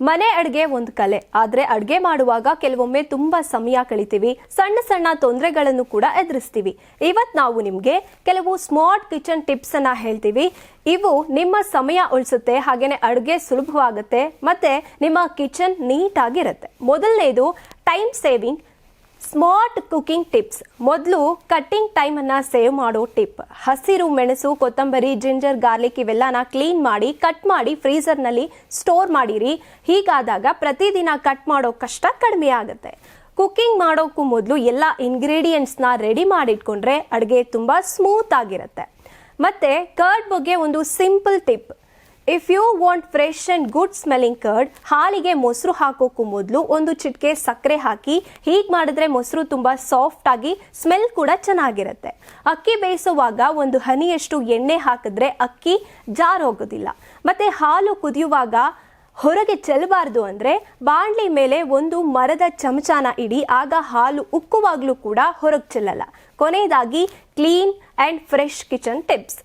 ಮನೆ ಅಡುಗೆ ಒಂದು ಕಲೆ. ಆದ್ರೆ ಅಡುಗೆ ಮಾಡುವಾಗ ಕೆಲವೊಮ್ಮೆ ತುಂಬಾ ಸಮಯ ಕಳಿತೀವಿ. ಸಣ್ಣ ಸಣ್ಣ ತೊಂದರೆಗಳನ್ನು ಕೂಡ ಎದುರಿಸ್ತೀವಿ. ಇವತ್ ನಾವು ನಿಮ್ಗೆ ಕೆಲವು ಸ್ಮಾರ್ಟ್ ಕಿಚನ್ ಟಿಪ್ಸ್ ಅನ್ನ ಹೇಳ್ತೀವಿ. ಇವು ನಿಮ್ಮ ಸಮಯ ಉಳಿಸುತ್ತೆ, ಹಾಗೇನೆ ಅಡುಗೆ ಸುಲಭವಾಗುತ್ತೆ, ಮತ್ತೆ ನಿಮ್ಮ ಕಿಚನ್ ನೀಟ್ ಆಗಿರುತ್ತೆ ಮೊದಲನೇದು time saving. Smart cooking tips. ಮೊದಲು ಕಟ್ಟಿಂಗ್ ಟೈಮನ್ನು ಸೇವ್ ಮಾಡೋ ಟಿಪ್. ಹಸಿರು ಮೆಣಸು, ಕೊತ್ತಂಬರಿ, ಜಿಂಜರ್, ಗಾರ್ಲಿಕ್ ಇವೆಲ್ಲನ ಕ್ಲೀನ್ ಮಾಡಿ, ಕಟ್ ಮಾಡಿ ಫ್ರೀಸರ್ನಲ್ಲಿ ಸ್ಟೋರ್ ಮಾಡಿರಿ. ಹೀಗಾದಾಗ ಪ್ರತಿದಿನ ಕಟ್ ಮಾಡೋ ಕಷ್ಟ ಕಡಿಮೆ ಆಗುತ್ತೆ. ಕುಕಿಂಗ್ ಮಾಡೋಕ್ಕೂ ಮೊದಲು ಎಲ್ಲ ಇಂಗ್ರೀಡಿಯೆಂಟ್ಸ್ನ ರೆಡಿ ಮಾಡಿಟ್ಕೊಂಡ್ರೆ ಅಡುಗೆ ತುಂಬ ಸ್ಮೂತ್ ಆಗಿರುತ್ತೆ. ಮತ್ತೆ ಕರ್ಡ್ ಬಗ್ಗೆ ಒಂದು simple tip. If you want fresh and good smelling curd ಹಾಲಿಗೆ ಮೊಸರು ಹಾಕೋಕ್ಕೂ ಮೊದಲು ಒಂದು ಚಿಟಿಕೆ ಸಕ್ಕರೆ ಹಾಕಿ, ಹೀಗೆ ಮಾಡಿದ್ರೆ ಮೊಸರು ತುಂಬ ಸಾಫ್ಟ್ ಆಗಿ ಸ್ಮೆಲ್ ಕೂಡ ಚೆನ್ನಾಗಿರುತ್ತೆ. ಅಕ್ಕಿ ಬೇಯಿಸುವಾಗ ಒಂದು ಹನಿಯಷ್ಟು ಎಣ್ಣೆ ಹಾಕಿದ್ರೆ ಅಕ್ಕಿ ಜಾರೋಗೋದಿಲ್ಲ. ಮತ್ತೆ ಹಾಲು ಕುದಿಯುವಾಗ ಹೊರಗೆ ಚೆಲ್ಲಬಾರ್ದು ಅಂದರೆ ಬಾಣಲಿ ಮೇಲೆ ಒಂದು ಮರದ ಚಮಚಾನ ಇಡಿ, ಆಗ ಹಾಲು ಉಕ್ಕುವಾಗಲೂ ಕೂಡ ಹೊರಗೆ ಚೆಲ್ಲಲ್ಲ. ಕೊನೆಯದಾಗಿ clean and fresh kitchen tips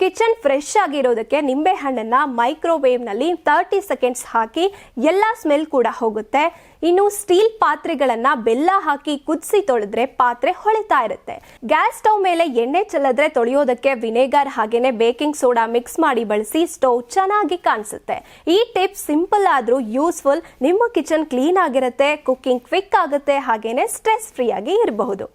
kitchen fresh ಆಗಿರೋದಕ್ಕೆ ನಿಂಬೆ ಹಣ್ಣನ್ನ ಮೈಕ್ರೋವೇವ್ನಲ್ಲಿ ತರ್ಟಿ ಸೆಕೆಂಡ್ಸ್ ಹಾಕಿ ಎಲ್ಲ ಸ್ಮೆಲ್ ಕೂಡ ಹೋಗುತ್ತೆ. ಇನ್ನು ಸ್ಟೀಲ್ ಪಾತ್ರೆಗಳನ್ನ ಬೆಲ್ಲ ಹಾಕಿ ಕುದಿಸಿ ತೊಳೆದ್ರೆ ಪಾತ್ರೆ ಹೊಳಿತಾ ಇರುತ್ತೆ. ಗ್ಯಾಸ್ ಸ್ಟವ್ ಮೇಲೆ ಎಣ್ಣೆ ಚೆಲ್ಲಿದ್ರೆ ತೊಳೆಯೋದಕ್ಕೆ ವಿನೆಗರ್ ಹಾಗೇನೆ ಬೇಕಿಂಗ್ ಸೋಡಾ ಮಿಕ್ಸ್ ಮಾಡಿ ಬಳಸಿ ಸ್ಟವ್ ಚೆನ್ನಾಗಿ ಕಾಣಿಸುತ್ತೆ. ಈ ಟಿಪ್ ಸಿಂಪಲ್ ಆದ್ರೂ ಯೂಸ್ಫುಲ್, ನಿಮ್ಮ ಕಿಚನ್ ಕ್ಲೀನ್ ಆಗಿರುತ್ತೆ, ಕುಕ್ಕಿಂಗ್ ಕ್ವಿಕ್ ಆಗುತ್ತೆ, ಹಾಗೇನೆ ಸ್ಟ್ರೆಸ್ ಫ್ರೀ ಆಗಿ ಇರಬಹುದು.